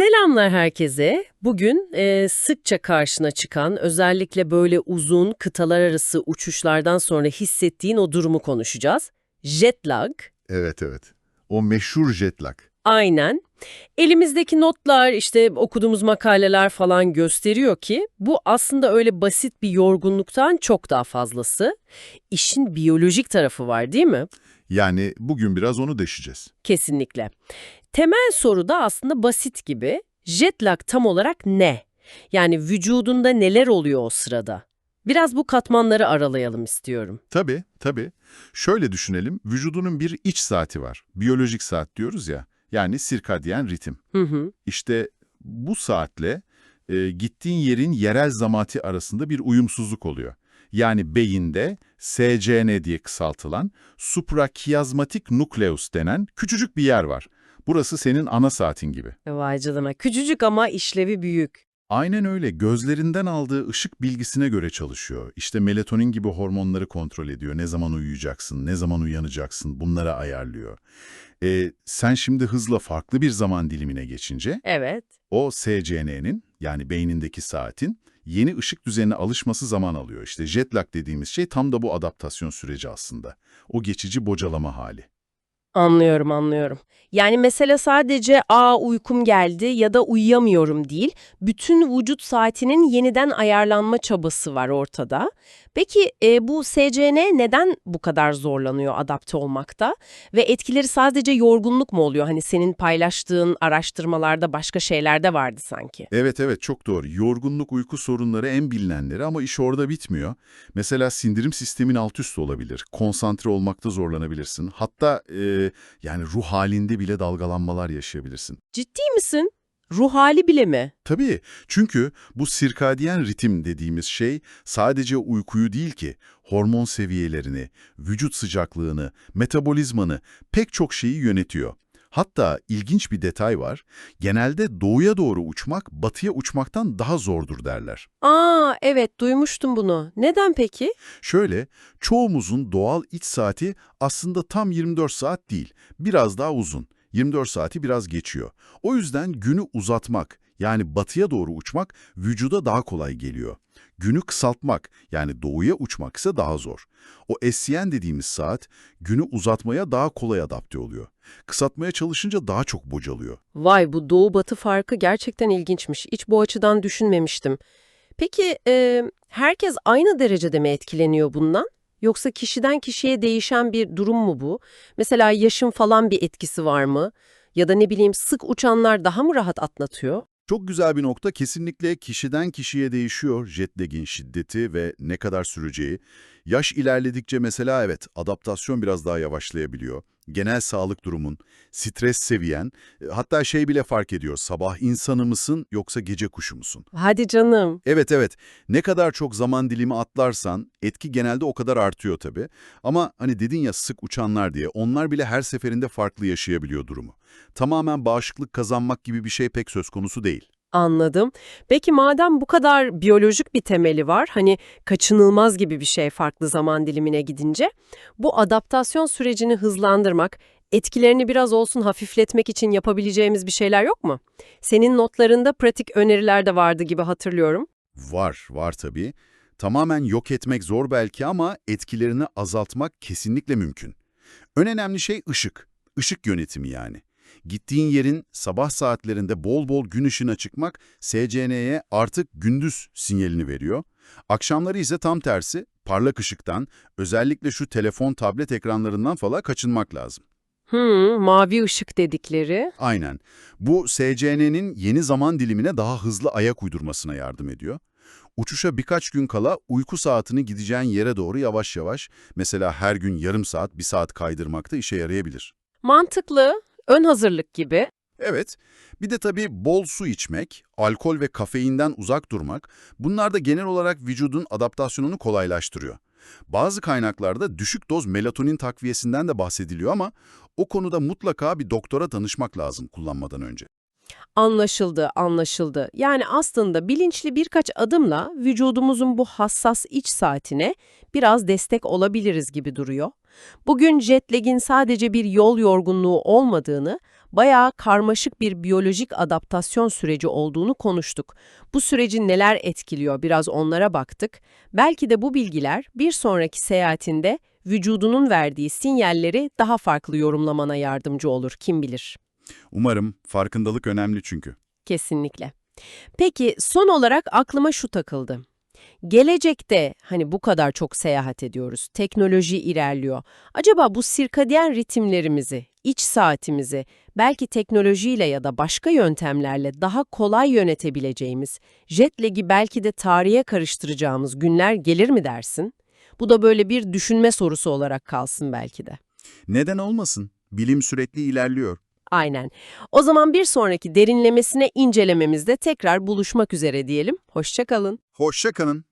Selamlar herkese. Bugün e, sıkça karşına çıkan, özellikle böyle uzun kıtalar arası uçuşlardan sonra hissettiğin o durumu konuşacağız. Jet lag. Evet evet. O meşhur jet lag. Aynen. Elimizdeki notlar, işte okuduğumuz makaleler falan gösteriyor ki bu aslında öyle basit bir yorgunluktan çok daha fazlası. İşin biyolojik tarafı var değil mi? Yani bugün biraz onu deşeceğiz. Kesinlikle. Temel soru da aslında basit gibi. Jet lag tam olarak ne? Yani vücudunda neler oluyor o sırada? Biraz bu katmanları aralayalım istiyorum. Tabii tabii. Şöyle düşünelim. Vücudunun bir iç saati var. Biyolojik saat diyoruz ya. Yani sirkadyen ritim. Hı hı. İşte bu saatle e, gittiğin yerin yerel zamati arasında bir uyumsuzluk oluyor. Yani beyinde SCN diye kısaltılan suprakiazmatik nukleus denen küçücük bir yer var. Burası senin ana saatin gibi. Vay canına. Küçücük ama işlevi büyük. Aynen öyle. Gözlerinden aldığı ışık bilgisine göre çalışıyor. İşte melatonin gibi hormonları kontrol ediyor. Ne zaman uyuyacaksın, ne zaman uyanacaksın bunları ayarlıyor. E, sen şimdi hızla farklı bir zaman dilimine geçince Evet. o SCN'nin yani beynindeki saatin yeni ışık düzenine alışması zaman alıyor. İşte jet lag dediğimiz şey tam da bu adaptasyon süreci aslında. O geçici bocalama hali. Anlıyorum, anlıyorum. Yani mesele sadece aa uykum geldi ya da uyuyamıyorum değil. Bütün vücut saatinin yeniden ayarlanma çabası var ortada. Peki e, bu SCN neden bu kadar zorlanıyor adapte olmakta? Ve etkileri sadece yorgunluk mu oluyor? Hani senin paylaştığın araştırmalarda başka şeyler de vardı sanki. Evet evet çok doğru. Yorgunluk, uyku sorunları en bilinenleri ama iş orada bitmiyor. Mesela sindirim sistemin alt üst olabilir. Konsantre olmakta zorlanabilirsin. Hatta e, yani ruh halinde bile dalgalanmalar yaşayabilirsin. Ciddi misin? Ruh hali bile mi? Tabii çünkü bu sirkadiyen ritim dediğimiz şey sadece uykuyu değil ki hormon seviyelerini, vücut sıcaklığını, metabolizmanı pek çok şeyi yönetiyor. Hatta ilginç bir detay var. Genelde doğuya doğru uçmak batıya uçmaktan daha zordur derler. Aa evet duymuştum bunu. Neden peki? Şöyle, çoğumuzun doğal iç saati aslında tam 24 saat değil, biraz daha uzun. 24 saati biraz geçiyor. O yüzden günü uzatmak, yani batıya doğru uçmak vücuda daha kolay geliyor. Günü kısaltmak, yani doğuya uçmak ise daha zor. O SCN dediğimiz saat, günü uzatmaya daha kolay adapte oluyor. Kısaltmaya çalışınca daha çok bocalıyor. Vay bu doğu batı farkı gerçekten ilginçmiş. Hiç bu açıdan düşünmemiştim. Peki e, herkes aynı derecede mi etkileniyor bundan? Yoksa kişiden kişiye değişen bir durum mu bu? Mesela yaşın falan bir etkisi var mı? Ya da ne bileyim sık uçanlar daha mı rahat atlatıyor? Çok güzel bir nokta kesinlikle kişiden kişiye değişiyor jet lag'in şiddeti ve ne kadar süreceği. Yaş ilerledikçe mesela evet adaptasyon biraz daha yavaşlayabiliyor. Genel sağlık durumun, stres seviyen, e, hatta şey bile fark ediyor sabah insanı mısın yoksa gece kuşu musun? Hadi canım. Evet evet ne kadar çok zaman dilimi atlarsan etki genelde o kadar artıyor tabii. Ama hani dedin ya sık uçanlar diye onlar bile her seferinde farklı yaşayabiliyor durumu. Tamamen bağışıklık kazanmak gibi bir şey pek söz konusu değil. Anladım. Peki madem bu kadar biyolojik bir temeli var, hani kaçınılmaz gibi bir şey farklı zaman dilimine gidince, bu adaptasyon sürecini hızlandırmak, etkilerini biraz olsun hafifletmek için yapabileceğimiz bir şeyler yok mu? Senin notlarında pratik öneriler de vardı gibi hatırlıyorum. Var, var tabii. Tamamen yok etmek zor belki ama etkilerini azaltmak kesinlikle mümkün. En önemli şey ışık. Işık yönetimi yani. Gittiğin yerin sabah saatlerinde bol bol gün ışığına çıkmak SCN'ye artık gündüz sinyalini veriyor. Akşamları ise tam tersi parlak ışıktan, özellikle şu telefon, tablet ekranlarından falan kaçınmak lazım. Hmm, mavi ışık dedikleri. Aynen. Bu SCN'nin yeni zaman dilimine daha hızlı ayak uydurmasına yardım ediyor. Uçuşa birkaç gün kala uyku saatini gideceğin yere doğru yavaş yavaş, mesela her gün yarım saat, bir saat kaydırmakta işe yarayabilir. Mantıklı, ön hazırlık gibi. Evet, bir de tabii bol su içmek, alkol ve kafeinden uzak durmak, bunlar da genel olarak vücudun adaptasyonunu kolaylaştırıyor. Bazı kaynaklarda düşük doz melatonin takviyesinden de bahsediliyor ama o konuda mutlaka bir doktora danışmak lazım kullanmadan önce. Anlaşıldı, anlaşıldı. Yani aslında bilinçli birkaç adımla vücudumuzun bu hassas iç saatine biraz destek olabiliriz gibi duruyor. Bugün jet lag'in sadece bir yol yorgunluğu olmadığını, bayağı karmaşık bir biyolojik adaptasyon süreci olduğunu konuştuk. Bu süreci neler etkiliyor biraz onlara baktık. Belki de bu bilgiler bir sonraki seyahatinde vücudunun verdiği sinyalleri daha farklı yorumlamana yardımcı olur kim bilir. Umarım farkındalık önemli çünkü. Kesinlikle. Peki son olarak aklıma şu takıldı. Gelecekte hani bu kadar çok seyahat ediyoruz, teknoloji ilerliyor. Acaba bu sirkadiyen ritimlerimizi, iç saatimizi belki teknolojiyle ya da başka yöntemlerle daha kolay yönetebileceğimiz, jet lag'i belki de tarihe karıştıracağımız günler gelir mi dersin? Bu da böyle bir düşünme sorusu olarak kalsın belki de. Neden olmasın? Bilim sürekli ilerliyor. Aynen. O zaman bir sonraki derinlemesine incelememizde tekrar buluşmak üzere diyelim. Hoşça kalın. Hoşça kalın.